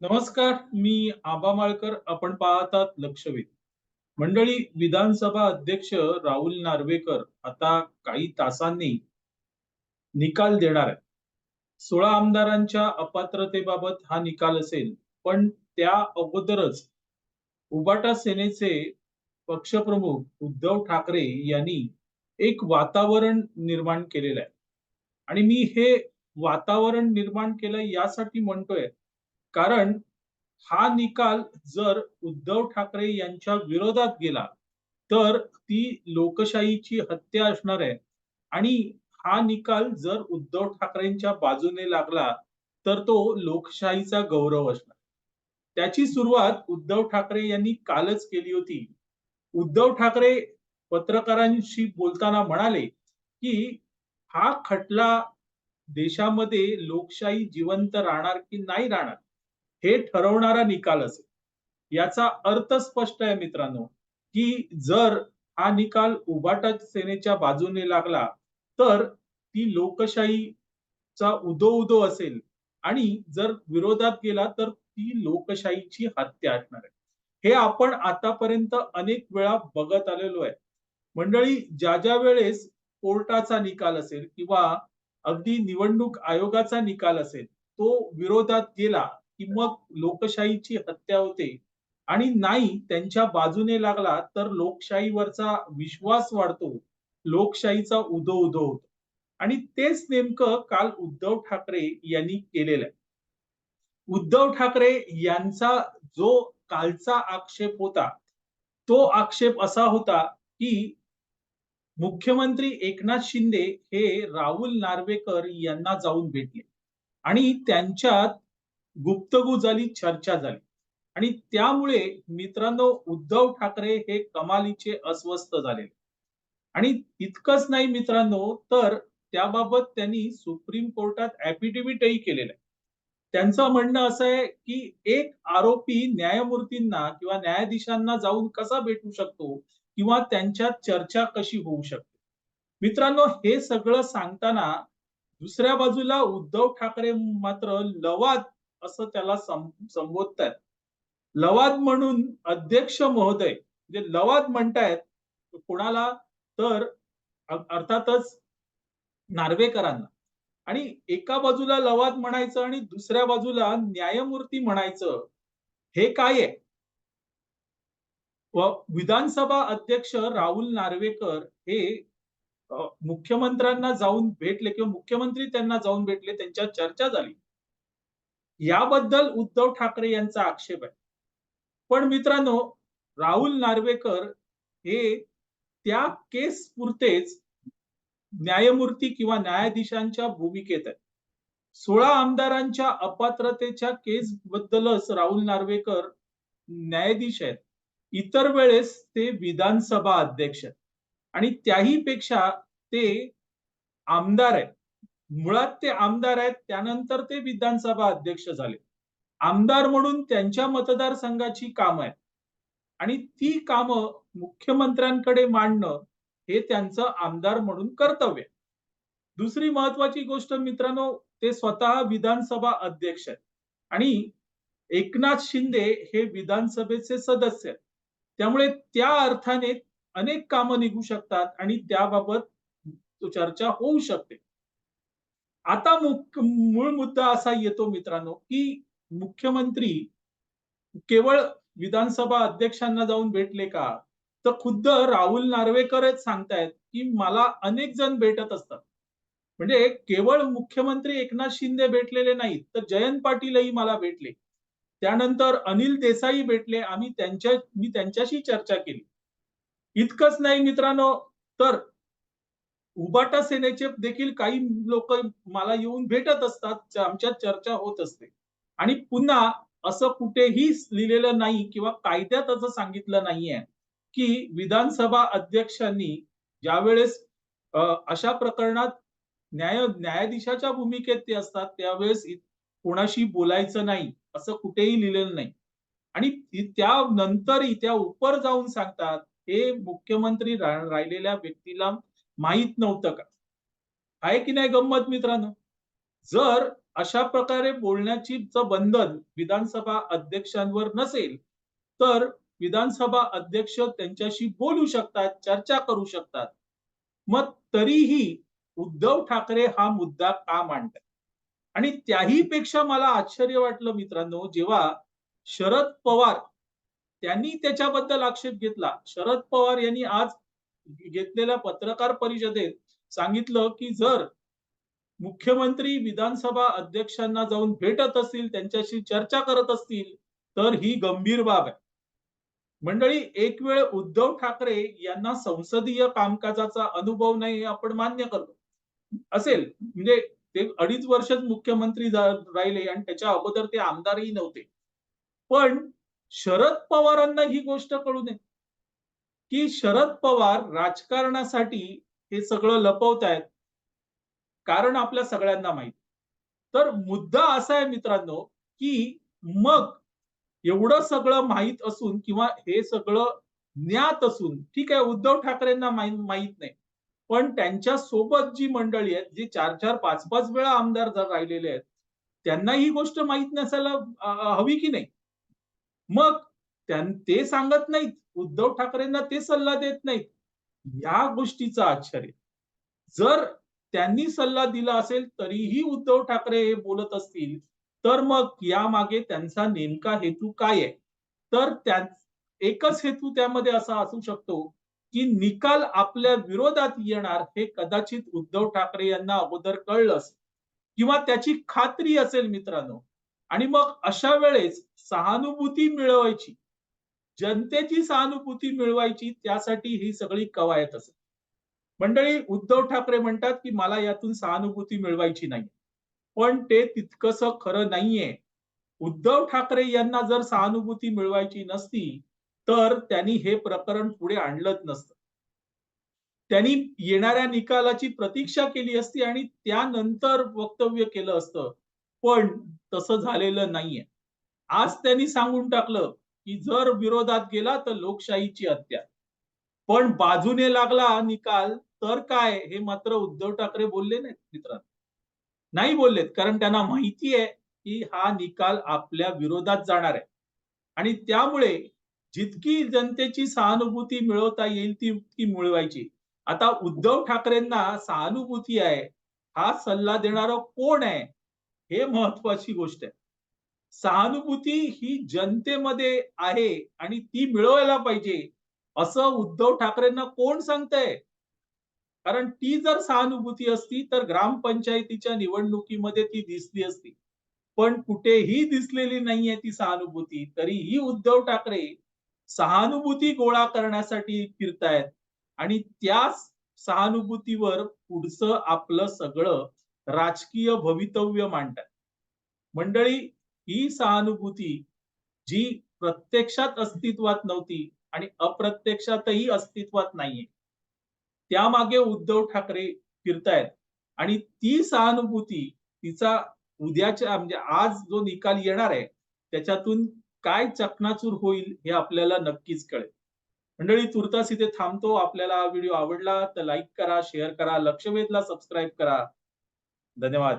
नमस्कार मी आबा माळकर. आपण पाहतात लक्षवेध. मंडळी विधानसभा अध्यक्ष राहुल नार्वेकर आता काही तासांनी निकाल देणार आहे सोळा आमदारांच्या अपात्रतेबाबत हा निकाल असेल पण त्या अगोदरच उबाटा सेनेचे पक्षप्रमुख उद्धव ठाकरे यांनी एक वातावरण निर्माण केलेलं आहे. आणि मी हे वातावरण निर्माण केलं यासाठी म्हणतोय कारण हा निकाल जर उद्धव ठाकरे यांच्या विरोधात गेला तर ती लोकशाहीची हत्या असणार आहे. आणि हा निकाल जर उद्धव ठाकरेंच्या बाजूने लागला तर तो लोकशाहीचा गौरव असणार. त्याची सुरुवात उद्धव ठाकरे यांनी कालच केली होती. उद्धव ठाकरे पत्रकारांशी बोलताना म्हणाले की हा खटला देशामध्ये लोकशाही जिवंत राहणार की नाही राहणार? हे ठरवणारा निकाल असेल. याचा अर्थ स्पष्ट आहे मित्रांनो की जर हा निकाल उबाटा सेनेच्या बाजूने लागला तर ती लोकशाहीचा उदो उदो असेल आणि जर विरोधात गेला तर ती लोकशाहीची हत्या असणार आहे. हे आपण आतापर्यंत अनेक वेळा बघत आलेलो आहे. मंडळी ज्या ज्या वेळेस कोर्टाचा निकाल असेल किंवा अगदी निवडणूक आयोगाचा निकाल असेल तो विरोधात गेला की मग लोकशाहीची हत्या होते. आणि नाही त्यांच्या बाजूने लागला तर लोकशाहीवरचा विश्वास वाढतो. लोकशाहीचा उदो उदो होतो. आणि तेच नेमकं काल उद्धव ठाकरे यांनी केलेलं आहे. उद्धव ठाकरे यांचा जो कालचा आक्षेप होता तो आक्षेप असा होता की मुख्यमंत्री एकनाथ शिंदे हे राहुल नार्वेकर यांना जाऊन भेटले. आणि त्यांच्यात गुप्तगू झाली चर्चा झाली. आणि त्यामुळे मित्रांनो उद्धव ठाकरे हे कमालीचे अस्वस्थ झाले आणि इतकंच नाही मित्रांनो तर त्याबाबत त्यांनी सुप्रीम कोर्टात ऍफिडेव्हिटही केलेलं आहे. त्यांचं म्हणणं असं आहे की एक आरोपी न्यायमूर्तींना किंवा न्यायाधीशांना जाऊन कसा भेटू शकतो किंवा त्यांच्यात चर्चा कशी होऊ शकते? मित्रांनो हे सगळं सांगताना दुसऱ्या बाजूला उद्धव ठाकरे मात्र लवाद असं त्याला संबोधतायत. लवाद म्हणून अध्यक्ष महोदय म्हणजे लवाद म्हणतायत कोणाला? तर अर्थातच नार्वेकरांना. आणि एका बाजूला लवाद म्हणायचं आणि दुसऱ्या बाजूला न्यायमूर्ती म्हणायचं हे काय आहे? व विधानसभा अध्यक्ष राहुल नार्वेकर हे मुख्यमंत्र्यांना जाऊन भेटले किंवा मुख्यमंत्री त्यांना जाऊन भेटले त्यांच्या चर्चा झाली. याबद्दल उद्धव ठाकरे यांचा आक्षेप आहे. पण मित्रांनो राहुल नार्वेकर हे त्या केस पुरतेच न्यायमूर्ती किंवा न्यायाधीशांच्या भूमिकेत आहेत. सोळा आमदारांच्या अपात्रतेच्या केस बद्दलच राहुल नार्वेकर न्यायाधीश आहेत. इतर वेळेस ते विधानसभा अध्यक्ष आहेत. आणि त्याही पेक्षा ते आमदार आहेत. मुळात ते आमदार आहेत त्यानंतर ते विधानसभा अध्यक्ष झाले. आमदार म्हणून त्यांच्या मतदारसंघाची कामं आहेत. आणि ती कामं मुख्यमंत्र्यांकडे मांडणं हे त्यांचं आमदार म्हणून कर्तव्य दुसरी महत्वाची गोष्ट मित्रांनो ते स्वतः विधानसभा अध्यक्ष आहेत. आणि एकनाथ शिंदे हे विधानसभेचे सदस्य आहेत. त्यामुळे त्या अर्थाने अनेक कामं निघू शकतात आणि त्याबाबत चर्चा होऊ शकते. आता मूळ मुद्दा असा येतो मित्रांनो की मुख्यमंत्री केवळ विधानसभा अध्यक्षांना जाऊन भेटले का? तर खुद्द राहुल नार्वेकरच सांगतायत की मला अनेक जण भेटत असतात. म्हणजे केवळ मुख्यमंत्री एकनाथ शिंदे भेटलेले नाहीत तर जयंत पाटीलही मला भेटले. त्यानंतर अनिल देसाई भेटले आम्ही त्यांच्या मी त्यांच्याशी चर्चा केली. इतकंच नाही मित्रांनो तर उबाटा सेनेचे देखील काही लोक मला येऊन भेटत असतात आमच्यात चर्चा होत असते. आणि पुन्हा असं कुठेही लिहिलेलं नाही किंवा कायद्यात असं सांगितलं नाहीये की विधानसभा अध्यक्षांनी ज्यावेळेस अशा प्रकरणात न्याय न्यायाधीशाच्या भूमिकेत ते असतात त्यावेळेस कोणाशी बोलायचं नाही असं कुठेही लिहिलेलं नाही. आणि त्यानंतरही त्या उपर जाऊन सांगतात हे मुख्यमंत्री राहिलेल्या व्यक्तीला माहीत नव्हतं का? आहे की नाही गंमत मित्रांनो? जर अशा प्रकारे बोलण्याची च बंधन विधानसभा अध्यक्षांवर नसेल तर विधानसभा अध्यक्ष त्यांच्याशी बोलू शकतात चर्चा करू शकतात. मग तरीही उद्धव ठाकरे हा मुद्दा का मांडतात आणि त्याही पेक्षा मला आश्चर्य वाटलं मित्रांनो जेव्हा शरद पवार त्यांनी त्याच्याबद्दल आक्षेप घेतला. शरद पवार यांनी आज घेतलेल्या पत्रकार परिषदेत सांगितलं की जर मुख्यमंत्री विधानसभा अध्यक्षांना जाऊन भेटत असतील त्यांच्याशी चर्चा करत असतील तर ही गंभीर बाब आहे. मंडळी एक वेळ उद्धव ठाकरे यांना संसदीय कामकाजाचा अनुभव नाही हे आपण मान्य करतो. असेल म्हणजे ते अडीच वर्षच मुख्यमंत्री राहिले आणि त्याच्या अगोदर ते आमदारही नव्हते. पण शरद पवारांना ही गोष्ट कळू नये. की शरद पवार राजकारणासाठी हे सगळं लपवत आहेत कारण आपल्या सगळ्यांना माहीत. तर मुद्दा असा आहे मित्रांनो की मग एवढं सगळं माहीत असून किंवा हे सगळं ज्ञात असून ठीक आहे उद्धव ठाकरेंना माहीत नाही. पण त्यांच्यासोबत जी मंडळी आहेत जी चार चार पाच पाच वेळा आमदार जर राहिलेले आहेत त्यांना ही गोष्ट माहीत नसायला हवी की नाही? मग ते सांगत नाहीत. उद्धव ठाकरेंना ते सल्ला देत नाहीत. या गोष्टीचं आश्चर्य. जर त्यांनी सल्ला दिला असेल तरीही उद्धव ठाकरे हे बोलत असतील तर मग यामागे त्यांचा नेमका हेतू काय आहे? तर त्या एकच हेतू त्यामध्ये असा असू शकतो की निकाल आपल्या विरोधात येणार हे कदाचित उद्धव ठाकरे यांना अगोदर कळलं किंवा त्याची खात्री असेल मित्रांनो. आणि मग अशा वेळेस सहानुभूती मिळवायची. जनतेची सहानुभूती मिळवायची त्यासाठी ही सगळी कवायत असेल मंडळी उद्धव ठाकरे म्हणतात की मला यातून सहानुभूती मिळवायची नाही. पण ते तितकस खरं नाहीये. उद्धव ठाकरे यांना जर सहानुभूती मिळवायची नसती तर त्यांनी हे प्रकरण पुढे आणलंच नसतं. त्यांनी येणाऱ्या निकालाची प्रतीक्षा केली असती आणि त्यानंतर वक्तव्य केलं असतं. पण तसं झालेलं नाहीये. आज त्यांनी सांगून टाकलं की जर विरोधात गेला तर लोकशाहीची हत्या. पण बाजूने लागला निकाल तर काय? हे मात्र उद्धव ठाकरे बोलले नाहीत मित्रांनो. नाही बोललेत कारण त्यांना माहिती आहे की हा निकाल आपल्या विरोधात जाणार आहे. आणि त्यामुळे जितकी जनतेची सहानुभूती मिळवता येईल ती ती मिळवायची. आता उद्धव ठाकरेंना सहानुभूती आहे हा सल्ला देणारा कोण आहे? हे महत्वाची गोष्ट आहे. सहानुभूती ही जनतेमध्ये आहे आणि ती मिळवायला पाहिजे असं उद्धव ठाकरेंना कोण सांगतंय? कारण ती जर सहानुभूती असती तर ग्रामपंचायतीच्या निवडणुकीमध्ये ती दिसली असती. पण कुठेही दिसलेली नाहीये ती सहानुभूती तरीही उद्धव ठाकरे सहानुभूती गोळा करण्यासाठी फिरतायत. आणि त्याच सहानुभूतीवर पुढचं आपलं सगळं राजकीय भवितव्य मांडतात. मंडळी ही सहानुभूती जी प्रत्यक्षात अस्तित्वात नव्हती आणि अप्रत्यक्षातही अस्तित्वात नाहीये. त्यामागे उद्धव ठाकरे फिरतायत आणि ती सहानुभूती तिचा उद्याच्या म्हणजे आज जो निकाल येणार आहे त्याच्यातून काय चकनाचूर होईल हे आपल्याला नक्कीच कळेल. मंडळी तुर्तास इथे थांबतो. आपल्याला हा व्हिडिओ आवडला तर लाईक करा शेअर करा लक्षवेधला सबस्क्राईब करा. धन्यवाद.